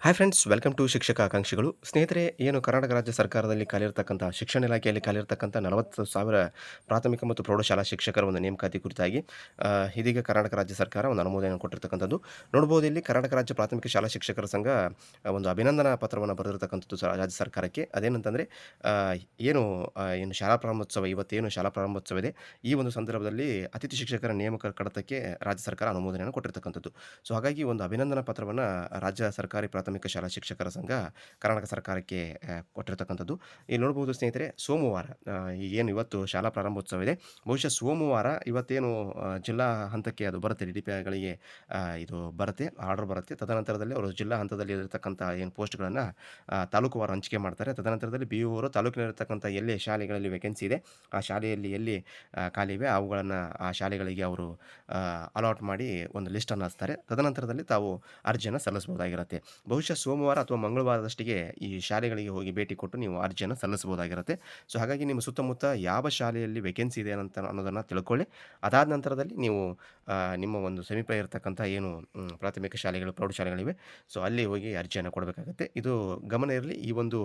Hi friends welcome to ಶಿಕ್ಷಕ ಆಕಾಂಕ್ಷಿಗಳು. ಸ್ನೇಹಿತರೆ, ಏನು ಕರ್ನಾಟಕ ರಾಜ್ಯ ಸರ್ಕಾರದಲ್ಲಿ ಖಾಲಿರ್ತಕ್ಕಂಥ ಶಿಕ್ಷಣ ಇಲಾಖೆಯಲ್ಲಿ ಖಾಲಿರ್ತಕ್ಕಂಥ ನಲವತ್ತು ಸಾವಿರ ಪ್ರಾಥಮಿಕ ಮತ್ತು ಪ್ರೌಢಶಾಲಾ ಶಿಕ್ಷಕರ ಒಂದು ನೇಮಕಾತಿ ಕುರಿತಾಗಿ ಇದೀಗ ಕರ್ನಾಟಕ ರಾಜ್ಯ ಸರ್ಕಾರ ಒಂದು ಅನುಮೋದನೆ ಕೊಟ್ಟಿರ್ತಕ್ಕಂಥದ್ದು. ನೋಡ್ಬೋದು ಇಲ್ಲಿ ಕರ್ನಾಟಕ ರಾಜ್ಯ ಪ್ರಾಥಮಿಕ ಶಾಲಾ ಶಿಕ್ಷಕರ ಸಂಘ ಒಂದು ಅಭಿನಂದನಾ ಪತ್ರವನ್ನು ಬರೆದಿರ್ತಕ್ಕಂಥದ್ದು ರಾಜ್ಯ ಸರ್ಕಾರಕ್ಕೆ. ಅದೇನಂತಂದರೆ ಏನು ಏನು ಶಾಲಾ ಪ್ರಾರಂಭೋತ್ಸವ, ಇವತ್ತೇನು ಶಾಲಾ ಪ್ರಾರಂಭೋತ್ಸವ ಇದೆ, ಈ ಒಂದು ಸಂದರ್ಭದಲ್ಲಿ ಅತಿಥಿ ಶಿಕ್ಷಕರ ನೇಮಕ ಕಡತಕ್ಕೆ ರಾಜ್ಯ ಸರ್ಕಾರ ಅನುಮೋದನೆಯನ್ನು ಕೊಟ್ಟಿರ್ತಕ್ಕಂಥದ್ದು. ಸೊ, ಹಾಗಾಗಿ ಒಂದು ಅಭಿನಂದನಾ ಪತ್ರವನ್ನು ರಾಜ್ಯ ಸರ್ಕಾರಿ ಪ್ರಾಥಮಿಕ ಶಾಲಾ ಶಿಕ್ಷಕರ ಸಂಘ ಕರ್ನಾಟಕ ಸರ್ಕಾರಕ್ಕೆ ಕೊಟ್ಟಿರತಕ್ಕಂಥದ್ದು. ಇಲ್ಲಿ ನೋಡ್ಬೋದು ಸ್ನೇಹಿತರೆ, ಸೋಮವಾರ ಏನು ಇವತ್ತು ಶಾಲಾ ಪ್ರಾರಂಭೋತ್ಸವ ಇದೆ ಬಹುಶಃ ಸೋಮವಾರ ಇವತ್ತೇನು ಜಿಲ್ಲಾ ಹಂತಕ್ಕೆ ಅದು ಬರುತ್ತೆ. ಡಿ ಡಿ ಪಿ ಐಗಳಿಗೆ ಇದು ಬರುತ್ತೆ, ಆರ್ಡರ್ ಬರುತ್ತೆ. ತದನಂತರದಲ್ಲಿ ಅವರು ಜಿಲ್ಲಾ ಹಂತದಲ್ಲಿ ಇರತಕ್ಕಂಥ ಏನು ಪೋಸ್ಟ್ಗಳನ್ನು ತಾಲೂಕುವಾರು ಹಂಚಿಕೆ ಮಾಡ್ತಾರೆ. ತದನಂತರದಲ್ಲಿ ಬಿ ಅವರು ತಾಲೂಕಿನಲ್ಲಿರ್ತಕ್ಕಂಥ ಎಲ್ಲಿ ಶಾಲೆಗಳಲ್ಲಿ ವೇಕೆನ್ಸಿ ಇದೆ. ಆ ಶಾಲೆಯಲ್ಲಿ ಎಲ್ಲಿ ಖಾಲಿ ಇವೆ, ಅವುಗಳನ್ನು ಆ ಶಾಲೆಗಳಿಗೆ ಅವರು ಅಲಾಟ್ ಮಾಡಿ ಒಂದು ಲಿಸ್ಟನ್ನು ಹಚ್ತಾರೆ. ತದನಂತರದಲ್ಲಿ ತಾವು ಅರ್ಜಿಯನ್ನು ಸಲ್ಲಿಸ್ಬೋದಾಗಿರುತ್ತೆ ಬಹುಶಃ ಸೋಮವಾರ ಅಥವಾ ಮಂಗಳವಾರದಷ್ಟಿಗೆ ಈ ಶಾಲೆಗಳಿಗೆ ಹೋಗಿ ಭೇಟಿ ಕೊಟ್ಟು ನೀವು ಅರ್ಜಿಯನ್ನು ಸಲ್ಲಿಸಬಹುದಾಗಿರುತ್ತೆ. ಸೊ, ಹಾಗಾಗಿ ನಿಮ್ಮ ಸುತ್ತಮುತ್ತ ಯಾವ ಶಾಲೆಯಲ್ಲಿ ವೇಕೆನ್ಸಿ ಇದೆ ಅಂತ ಅನ್ನೋದನ್ನು ತಿಳ್ಕೊಳ್ಳಿ. ಅದಾದ ನಂತರದಲ್ಲಿ ನೀವು ನಿಮ್ಮ ಒಂದು ಸಮೀಪ ಇರತಕ್ಕಂಥ ಏನು ಪ್ರಾಥಮಿಕ ಶಾಲೆಗಳು ಪ್ರೌಢಶಾಲೆಗಳಿವೆ ಸೊ ಅಲ್ಲಿ ಹೋಗಿ ಅರ್ಜಿಯನ್ನು ಕೊಡಬೇಕಾಗುತ್ತೆ. ಇದು ಗಮನ ಇರಲಿ, ಈ ಒಂದು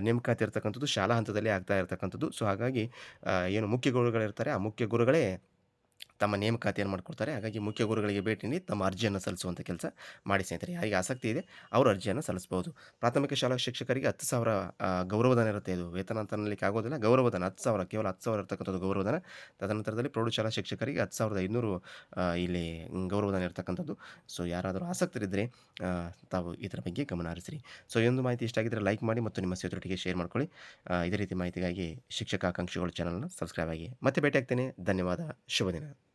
ನೇಮಕಾತಿ ಇರತಕ್ಕಂಥದ್ದು ಶಾಲಾ ಹಂತದಲ್ಲಿ ಆಗ್ತಾ ಇರತಕ್ಕಂಥದ್ದು. ಸೊ, ಹಾಗಾಗಿ ಏನು ಮುಖ್ಯ ಗುರುಗಳಿರ್ತಾರೆ, ಆ ಮುಖ್ಯ ಗುರುಗಳೇ ತಮ್ಮ ನೇಮಕಾತಿಯನ್ನು ಮಾಡಿಕೊಡ್ತಾರೆ. ಹಾಗಾಗಿ ಮುಖ್ಯ ಗುರುಗಳಿಗೆ ಭೇಟಿ ನೀಡಿ ತಮ್ಮ ಅರ್ಜಿಯನ್ನು ಸಲ್ಲಿಸುವಂಥ ಕೆಲಸ ಮಾಡಿ ಸ್ನೇಹಿತರೆ. ಯಾರಿಗೆ ಆಸಕ್ತಿ ಇದೆ ಅವರು ಅರ್ಜಿಯನ್ನು ಸಲ್ಲಿಸಬಹುದು ಪ್ರಾಥಮಿಕ ಶಾಲಾ ಶಿಕ್ಷಕರಿಗೆ ಹತ್ತು ಸಾವಿರ ಗೌರವಧನ ಇರುತ್ತೆ. ಇದು ವೇತನ ಅಂತ ಅನ್ನಲಿಕ್ಕೆ ಆಗೋದಿಲ್ಲ. ಗೌರವಧನ ಹತ್ತು ಸಾವಿರ, ಕೇವಲ ಹತ್ತು ಸಾವಿರ ಇರ್ತಕ್ಕಂಥದ್ದು ಗೌರವಧನ. ತದನಂತರದಲ್ಲಿ ಪ್ರೌಢಶಾಲಾ ಶಿಕ್ಷಕರಿಗೆ ಹತ್ತು ಸಾವಿರದ ಐನೂರು ಇಲ್ಲಿ ಗೌರವಧನ ಇರತಕ್ಕಂಥದ್ದು. ಸೊ, ಯಾರಾದರೂ ಆಸಕ್ತರಿದ್ದರೆ ತಾವು ಇದರ ಬಗ್ಗೆ ಗಮನ ಹರಿಸಿರಿ. ಸೊ, ಈ ಒಂದು ಮಾಹಿತಿ ಇಷ್ಟ ಆಗಿದ್ದರೆ ಲೈಕ್ ಮಾಡಿ ಮತ್ತು ನಿಮ್ಮ ಸ್ನೇಹಿತರೊಟ್ಟಿಗೆ ಶೇರ್ ಮಾಡ್ಕೊಳ್ಳಿ. ಇದೇ ರೀತಿ ಮಾಹಿತಿಗಾಗಿ ಶಿಕ್ಷಕ ಆಕಾಂಕ್ಷಿಗಳು ಚಾನಲ್ನ ಸಬ್ಸ್ಕ್ರೈಬ್ ಆಗಿ ಮತ್ತೆ ಭೇಟಿ ಆಗ್ತೇನೆ ಧನ್ಯವಾದ. ಶುಭ ದಿನ.